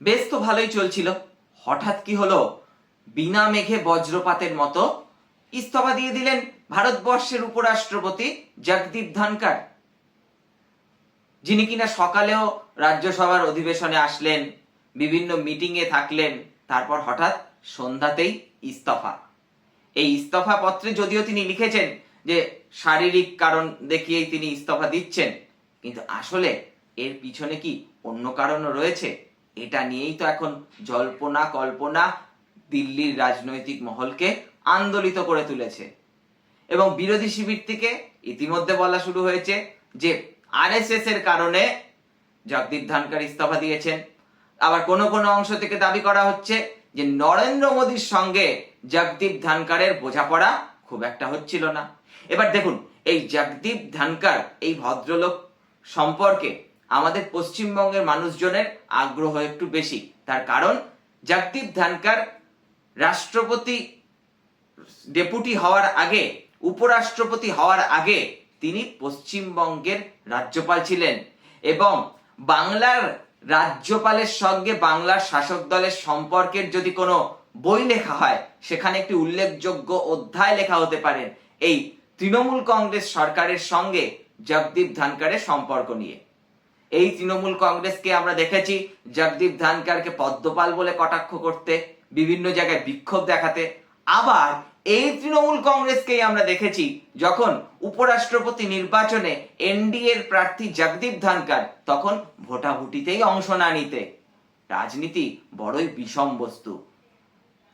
বেশ তো ভালোই চলছিল। হঠাৎ কি হলো? বিনা মেঘে বজ্রপাতের মতো ইস্তফা দিয়ে দিলেন ভারতবর্ষের উপরাষ্ট্রপতি জগদীপ ধনকর যিনি কিনা সকালেও রাজ্যসভার অধিবেশনে আসলেন, বিভিন্ন মিটিংয়ে থাকলেন, তারপর হঠাৎ সন্ধ্যাতেই ইস্তফা। এই ইস্তফা পত্রে যদিও তিনি লিখেছেন যে, শারীরিক কারণ দেখিয়েই তিনি ইস্তফা দিচ্ছেন, কিন্তু আসলে এর পিছনে কি অন্য কারণও রয়েছে? এটা নিয়েই তো এখন জল্পনা, কল্পনা দিল্লির রাজনৈতিক মহলকে আন্দোলিত করে তুলেছে। এবং বিরোধী শিবির থেকে ইতিমধ্যে বলা শুরু হয়েছে যে আরএসএস এর কারণে জগদীপ ধনকর ইস্তফা দিয়েছেন। আবার কোন কোন অংশ থেকে দাবি করা হচ্ছে যে নরেন্দ্র মোদীর সঙ্গে জগদীপ ধনকরের বোঝাপড়া খুব একটা হচ্ছিল না। এবার দেখুন, এই জগদীপ ধনকর এই ভদ্রলোক সম্পর্কে আমাদের পশ্চিমবঙ্গের মানুষজনের আগ্রহ একটু বেশি। তার কারণ, জগদীপ ধানকার রাষ্ট্রপতি ডেপুটি হওয়ার আগে, উপরাষ্ট্রপতি হওয়ার আগে তিনি পশ্চিমবঙ্গের রাজ্যপাল ছিলেন এবং বাংলার রাজ্যপালের সঙ্গে বাংলার শাসক দলের সম্পর্কের যদি কোনো বই লেখা হয়, সেখানে একটি উল্লেখযোগ্য অধ্যায় লেখা হতে পারে এই তৃণমূল কংগ্রেস সরকারের সঙ্গে জগদীপ ধানকারের সম্পর্ক নিয়ে। এই তৃণমূল কংগ্রেসকে আমরা দেখেছি জগদীপ ধনকরকে পদ্মপাল বলে কটাক্ষ করতে, বিভিন্ন জায়গায় বিক্ষোভ দেখাতে। আবার এই তৃণমূল কংগ্রেসকেই আমরা দেখেছি যখন উপরাষ্ট্রপতি নির্বাচনে এনডিএর প্রার্থী জগদীপ ধানকার তখন ভোটাভুটিতেই অংশ না নিতে। রাজনীতি বড়ই বিষম বস্তু।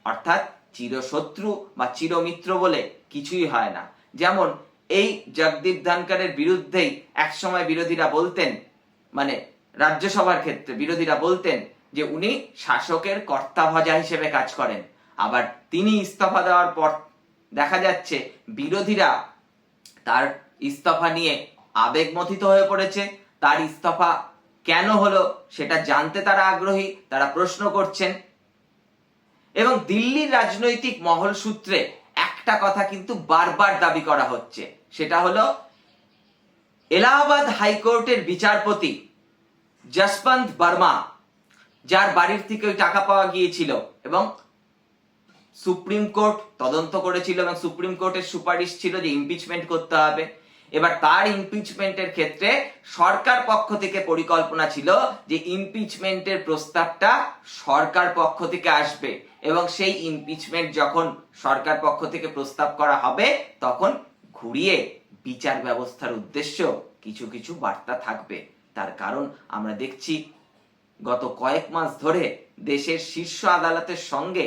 অর্থাৎ চিরশত্রু বা চিরমিত্র বলে কিছুই হয় না। যেমন এই জগদীপ ধানকারের বিরুদ্ধেই একসময় বিরোধীরা বলতেন মানে রাজ্যসভার ক্ষেত্রে বিরোধীরা বলতেন যে উনি শাসকের কর্তা ভজা হিসেবে কাজ করেন। আবার তিনি ইস্তফা দেওয়ার পর দেখা যাচ্ছে বিরোধীরা তার ইস্তফা নিয়ে আবেগমথিত হয়ে পড়েছে। তার ইস্তফা কেন হলো সেটা জানতে তারা আগ্রহী, তারা প্রশ্ন করছেন। এবং দিল্লির রাজনৈতিক মহল সূত্রে একটা কথা কিন্তু বারবার দাবি করা হচ্ছে। সেটা হলো এলাহাবাদ হাইকোর্টের বিচারপতি যশবন্ত বর্মা, যার বাড়ির থেকে ওই টাকা পাওয়া গিয়েছিল এবং সুপ্রিম কোর্ট তদন্ত করেছিল এবং সুপ্রিম কোর্টের সুপারিশ ছিল যে ইমপিচমেন্ট করতে হবে। এবার তার ইমপিচমেন্টের ক্ষেত্রে সরকার পক্ষ থেকে পরিকল্পনা ছিল যে ইমপিচমেন্টের প্রস্তাবটা সরকার পক্ষ থেকে আসবে এবং সেই ইমপিচমেন্ট যখন সরকার পক্ষ থেকে প্রস্তাব করা হবে তখন ঘুরিয়ে বিচার ব্যবস্থার উদ্দেশ্য কিছু কিছু বার্তা থাকবে। তার কারণ আমরা দেখছি, গত কয়েক মাস ধরে দেশের শীর্ষ আদালতের সঙ্গে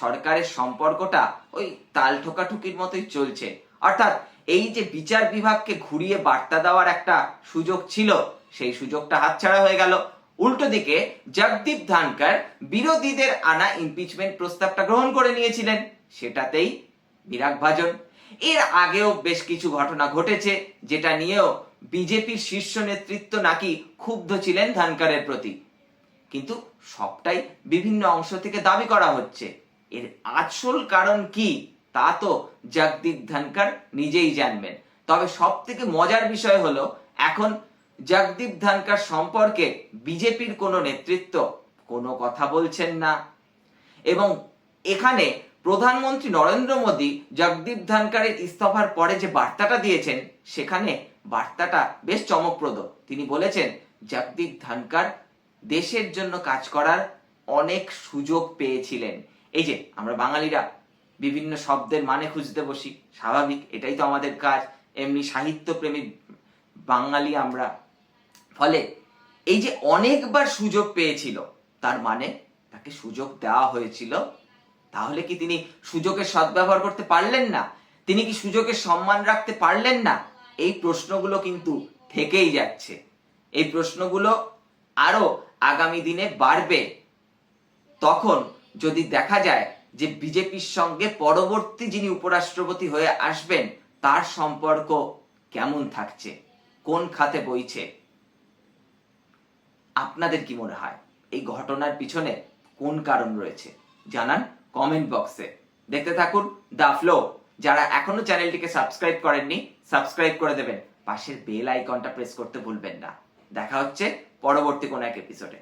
সরকারের সম্পর্কটা ওই তাল ঠোকাঠুকির মতোই চলছে। অর্থাৎ এই যে বিচার বিভাগকে ঘুরিয়ে বার্তা দেওয়ার একটা সুযোগ ছিল, সেই সুযোগটা হাতছাড়া হয়ে গেল। উল্টো দিকে জগদীপ ধানকার বিরোধীদের আনা ইমপিচমেন্ট প্রস্তাবটা গ্রহণ করে নিয়েছিলেন। সেটাতেই বিরাগ ভাজন। এর আগেও বেশ কিছু ঘটনা ঘটেছে, যেটা নিয়েও বিজেপির শীর্ষ নেতৃত্ব নাকি ক্ষুব্ধ ছিলেন ধানকারের প্রতি। কিন্তু সবটাই বিভিন্ন অংশ থেকে দাবি করা হচ্ছে। এর আসল কারণ কি, তা তো জগদীপ ধনকর নিজেই জানবেন। তবে সব থেকে মজার বিষয় হলো, এখন জগদীপ ধনকর সম্পর্কে বিজেপির কোনো নেতৃত্ব কোনো কথা বলছেন না। এবং এখানে প্রধানমন্ত্রী নরেন্দ্র মোদী জগদীপ ধনকরের ইস্তফার পরে যে বার্তাটা দিয়েছেন, সেখানে বার্তাটা বেশ চমকপ্রদ। তিনি বলেছেন, জগদীপ ধনকর দেশের জন্য কাজ করার অনেক সুযোগ পেয়েছিলেন। এই যে, আমরা বাঙালিরা বিভিন্ন শব্দের মানে খুঁজতে বসি, স্বাভাবিক, এটাই তো আমাদের কাজ। এমনি সাহিত্যপ্রেমী বাঙালি আমরা। ফলে এই যে অনেকবার সুযোগ পেয়েছিল, তার মানে তাকে সুযোগ দেওয়া হয়েছিল তাহলে কি তিনি সুযোগের সদ্ব্যবহার করতে পারলেন না? তিনি কি সুযোগের সম্মান রাখতে পারলেন না? এই প্রশ্নগুলো কিন্তু থেকেই যাচ্ছে। এই প্রশ্নগুলো আরও আগামী দিনে বাড়বে। তখন যদি দেখা যায় যে বিজেপির সঙ্গে পরবর্তী যিনি উপরাষ্ট্রপতি হয়ে আসবেন, তার সম্পর্ক কেমন থাকছে? কোন খাতে বইছে? আপনাদের কি মনে হয়? এই ঘটনার পিছনে কোন কারণ রয়েছে? জানান। কমেন্ট বক্সে দেখতে থাকুন দা ফ্লো যারা এখনও চ্যানেলটিকে সাবস্ক্রাইব করেননি সাবস্ক্রাইব করে দেবেন। পাশের বেল আইকনটা প্রেস করতে ভুলবেন না। দেখা হচ্ছে পরবর্তী কোনো এক এপিসোডে